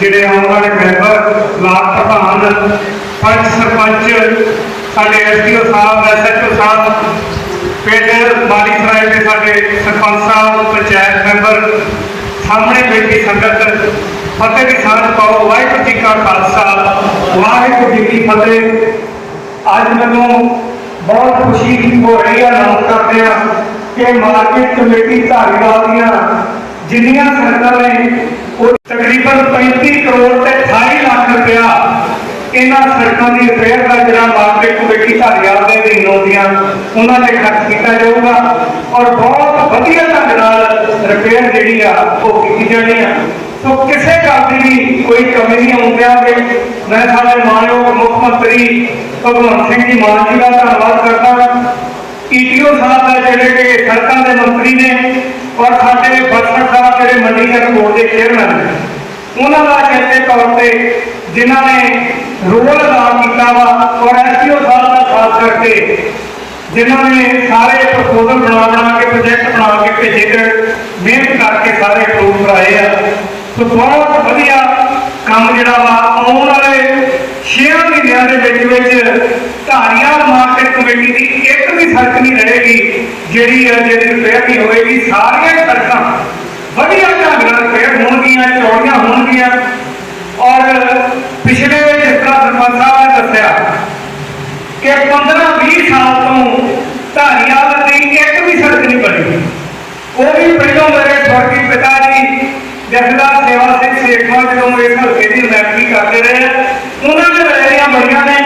ਜਿਹੜੇ ਆਉਣ ਵਾਲੇ ਮੈਂਬਰ ਬਲਾਕ ਪ੍ਰਧਾਨ ਪੰਚ ਸਰਪੰਚ, ਸਾਡੇ ਐਸਡੀਓ ਸਾਹਿਬ, ਐਸਐਚਓ ਸਾਹਿਬ, ਪਿੰਡ ਬਾਲੀ ਸਰਾਏ ਦੇ ਸਾਡੇ ਸਰਪੰਚ ਸਾਹਿਬ, ਪੰਚਾਇਤ ਮੈਂਬਰ, ਸਾਹਮਣੇ ਬੈਠੀ ਸੰਗਤ, ਫਤਿਹ ਦੀ ਸਾਂਝ ਪਾਓ, ਵਾਹਿਗੁਰੂ ਜੀ ਕਾ ਖਾਲਸਾ, ਵਾਹਿਗੁਰੂ ਜੀ ਕੀ ਫਤਿਹ। ਅੱਜ ਮੈਨੂੰ ਬਹੁਤ ਖੁਸ਼ੀ ਹੋ ਰਹੀ ਹੈ ਨਾਮ ਕਰਦੇ ਆ, ਕਿ ਮਾਰਕੀਟ ਕਮੇਟੀ ਧਾਰੀਵਾਲ ਦੀਆਂ ਜਿੰਨੀਆਂ ਸੰਗਤਾਂ ਨੇ ਉਹ ਤਕਰੀਬਨ 35 ਕਰੋੜ ਤੇ 28 ਲੱਖ ਰੁਪਇਆ ਇਹਨਾਂ ਸੜਕਾਂ ਦੀ ਰਿਪੇਅਰ ਦਾ ਜਿਹੜਾ ਮਾਰਕੀਟ ਕਮੇਟੀ ਧਾਰੀਵਾਲ ਦੇ ਅਧੀਨ ਆਉਂਦੀਆਂ ਉਹਨਾਂ ਤੇ ਖਰਚ ਕੀਤਾ ਜਾਊਗਾ ਔਰ ਬਹੁਤ ਵਧੀਆ ਢੰਗ ਨਾਲ ਰਿਪੇਅਰ ਜਿਹੜੀ ਆ ਉਹ ਕੀਤੀ ਜਾਣੀ ਆ। ਸੋ ਕਿਸੇ ਗੱਲ ਦੀ ਵੀ ਕੋਈ ਕਮੀ ਨਹੀਂ ਆਉਂਦਿਆ ਕਿ ਮੈਂ ਸਾਡੇ ਮਾਨਯੋਗ ਮੁੱਖ ਮੰਤਰੀ ਭਗਵੰਤ ਸਿੰਘ ਜੀ ਮਾਨ ਜੀ ਦਾ ਧੰਨਵਾਦ ਕਰਦਾ ਈਟੀਓ ਸਾਹਿਬ ਦਾ ਜਿਹੜੇ ਕਿ ਸੜਕਾਂ ਦੇ ਮੰਤਰੀ ਨੇ ਔਰ ਸਾਡੇ ਬਰਸਟ ਸਾਹਿਬ ਜਿਹੜੇ ਬੋਰਡ ਦੇ ਚੇਅਰਮੈਨ ਉਹਨਾਂ ਦਾ ਚੇਤੇ ਤੌਰ ਤੇ ਜਿਨ੍ਹਾਂ ਨੇ ਰੋਲ ਅਦਾ ਕੀਤਾ ਵਾ ਔਰ ਐਸਪੀਓ ਸਾਹਿਬ ਦਾ ਸਾਥ ਕਰਕੇ, ਜਿਨ੍ਹਾਂ ਨੇ ਸਾਰੇ ਪ੍ਰਪੋਜ਼ਲ ਬਣਾ ਬਣਾ ਕੇ ਪ੍ਰੋਜੈਕਟ ਬਣਾ ਕੇ ਭੇਜੇ ਤੇ ਮਿਹਨਤ ਕਰਕੇ ਸਾਰੇ ਅਪਰੂਵ ਕਰਾਏ ਆ। ਸੋ ਬਹੁਤ ਵਧੀਆ ਕੰਮ ਜਿਹੜਾ ਵਾ, ਆਉਣ ਵਾਲੇ 6 ਮਹੀਨਿਆਂ ਦੇ ਵਿੱਚ ਵਿੱਚ ਧਾਰੀਵਾਲ ਮਾਰਕੀਟ ਕਮੇਟੀ ਦੀ ਇੱਕ ਵੀ ਸੜਕ ਨਹੀਂ ਰਹੇਗੀ, ਜਿਹੜੀ ਆ, ਜਿਹੜੀ ਰਿਪੇਅਰ ਨਹੀਂ ਹੋਏਗੀ ਸਾਰੀਆਂ ਸੜਕਾਂ ਵਧੀਆ ਢੰਗ ਨਾਲ ਰਿਪੇਅਰ ਹੋਣਗੀਆਂ ਚੌੜੀਆਂ ਹੋਣਗੀਆਂ। ਔਰ ਪਿਛਲੇ ਜਿਸ ਤਰ੍ਹਾਂ ਸਰਪੰਚ ਸਾਹਿਬ ਨੇ ਦੱਸਿਆ ਕਿ 15-20 ਸਾਲ ਤੋਂ ਧਾਰੀਵਾਲ ਦੀ ਇੱਕ ਵੀ ਸੜਕ ਨਹੀਂ ਬਣੀ। ਉਹ ਵੀ ਪਹਿਲੋਂ ਮੇਰੇ ਸਵਰਗੀ ਪਿਤਾ ਜੀ ਜਥੇਦਾਰ ਸੇਵਾ ਸਿੰਘ ਸੇਖਵਾਂ ਜਦੋਂ ਇਸ ਹਲਕੇ ਦੀ ਨੈਕਟਰੀ ਕਰਦੇ ਰਹੇ ਆ, ਉਹਨਾਂ ਦੇ ਰੈਲੀਆਂ ਬਣੀਆਂ ਨੇ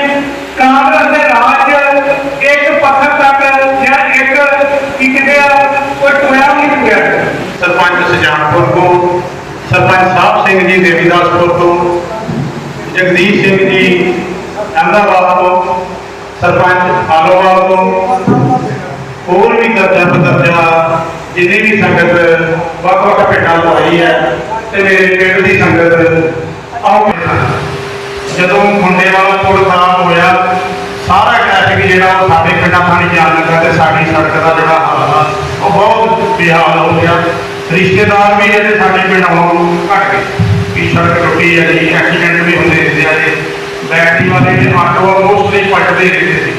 ਕਾਂਗਰਸ ਦੇ ਰਾਜ ਇੱਕ ਪੱਥਰ ਤੱਕ ਜਾਂ ਇੱਕ ਕੀ ਕਹਿੰਦੇ ਆ ਕੋਈ ਟੋਇਆ ਵੀ ਨਹੀਂ ਟੁੱਟਿਆ ਸਰਪੰਚ ਸੁਜਾਨਪੁਰ ਤੋਂ ਸਰਪੰਚ ਸਾਹਿਬ ਸਿੰਘ ਤੋਂ ਜਗਦੀਸ਼ ਸਿੰਘ ਜੀ ਅਹਿਮਦਾਬਾਦ ਤੋਂ ਸਰਪੰਚ ਆਲੋਵਾਲ ਤੋਂ ਹੋਰ ਵੀ ਦਰਜਾ ਬਦਰਜਾ ਜਿੰਨੀ ਵੀ ਸੰਗਤ ਵੱਖ ਵੱਖ ਪਿੰਡਾਂ ਤੋਂ ਆਈ ਹੈ ਤੇ ਮੇਰੇ ਪਿੰਡ ਦੀ ਸੰਗਤ ਆਓ ਜਦੋਂ ਮੁੰਡੇ ਵਾਲਾ ਪੁਲ ਖਰਾਬ ਹੋਇਆ ਸਾਰਾ ਟ੍ਰੈਫਿਕ ਜਿਹੜਾ ਉਹ ਸਾਡੇ ਪਿੰਡਾਂ ਥਾਣੀ ਜਾਣ ਲੱਗਾ ਤੇ ਸਾਡੀ ਸੜਕ ਦਾ ਜਿਹੜਾ ਹਾਲ ਆ ਉਹ ਬਹੁਤ ਬੇਹਾਲ ਹੋ ਗਿਆ ਰਿਸ਼ਤੇਦਾਰ ਵੀ ਜਿਹੜੇ ਸਾਡੇ ਪਿੰਡ ਆਉਣੋਂ ਘਟ ਗਏ ਸੜਕ ਟੁੱਟੀ ਹੈ ਜੀ ਐਕਸੀਡੈਂਟ ਵੀ ਹੁੰਦੇ ਰਹਿੰਦੇ ਆ ਬੈਟਰੀ ਵਾਲੇ ਦੇ ਆਟੋ ਮੋਸਟਲੀ ਪਲਟਦੇ ਰਹਿੰਦੇ ਸੀ।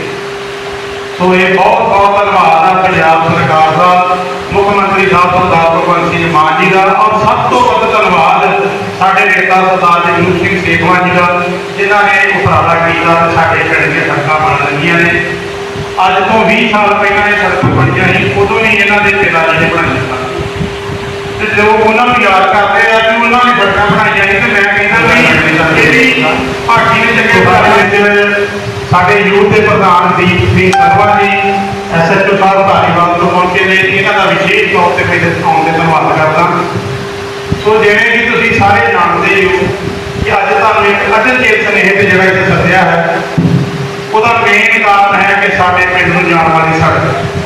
ਸੋ ਇਹ ਬਹੁਤ ਬਹੁਤ ਧੰਨਵਾਦ ਆ ਪੰਜਾਬ ਸਰਕਾਰ ਦਾ, ਮੁੱਖ ਮੰਤਰੀ ਸਾਹਿਬ ਸਰਦਾਰ ਭਗਵੰਤ ਸਿੰਘ ਮਾਨ ਜੀ ਦਾ, ਔਰ ਸਭ ਤੋਂ ਵੱਧ ਧੰਨਵਾਦ ਸਾਡੇ ਨੇਤਾ ਸਰਦਾਰ ਜਗਰੂਪ ਸਿੰਘ ਸੇਖਵਾਂ ਜੀ ਦਾ, ਜਿਨ੍ਹਾਂ ਨੇ ਉਪਰਾਲਾ ਕੀਤਾ ਸਾਡੇ ਪਿੰਡ ਦੀਆਂ ਸੜਕਾਂ ਬਣ ਰਹੀਆਂ ਨੇ। ਅੱਜ ਤੋਂ 20 ਸਾਲ ਪਹਿਲਾਂ ਇਹ ਸੜਕਾਂ ਬਣੀਆਂ ਸੀ ਉਦੋਂ ਹੀ ਇਹਨਾਂ ਦੇ ਪਿਤਾ ਜੀ ਨੇ ਬਣਾਈਆਂ ਸਨ। ਤੇ ਜੋ ਉਹਨਾਂ ਨੂੰ ਯਾਦ ਕਰਦੇ ਆ ਸੜਕਾਂ ਬਣਾਈਆਂ ਸੀ ਤੇ ਮੈਂ ਕਹਿੰਦਾ ਵੀ ਇਹਦੀ ਭਾਗੀ ਨੇ ਚੰਗੇ ਬਾਰੇ ਵਿੱਚ ਸਾਡੇ ਯੂਥ ਦੇ ਪ੍ਰਧਾਨ ਦੀਪ ਸਿੰਘ ਸਰਵਾ ਜੀ ਐਸਐਚਓ ਸਾਹਿਬ ਧਾਰੀਵਾਲ ਤੋਂ ਪਹੁੰਚੇ ਨੇ ਇਹਨਾਂ ਦਾ ਵਿਸ਼ੇਸ਼ ਤੌਰ ਤੇ ਮੈਂ ਆਉਣ ਦੇ ਧੰਨਵਾਦ ਕਰਦਾ। ਸੋ ਜਿਵੇਂ ਕਿ ਤੁਸੀਂ ਸਾਰੇ ਜਾਣਦੇ ਹੋ ਕਿ ਅੱਜ ਤੁਹਾਨੂੰ ਇੱਕ ਅਟਲਚੇਤ ਸੁਨੇਹੇ ਤੇ ਜਿਹੜਾ ਇੱਥੇ ਸੱਦਿਆ ਹੈ, ਉਹਦਾ ਮੇਨ ਕਾਰਨ ਹੈ ਕਿ ਸਾਡੇ ਪਿੰਡ ਨੂੰ ਜਾਣ ਵਾਲੀ ਸੜਕ।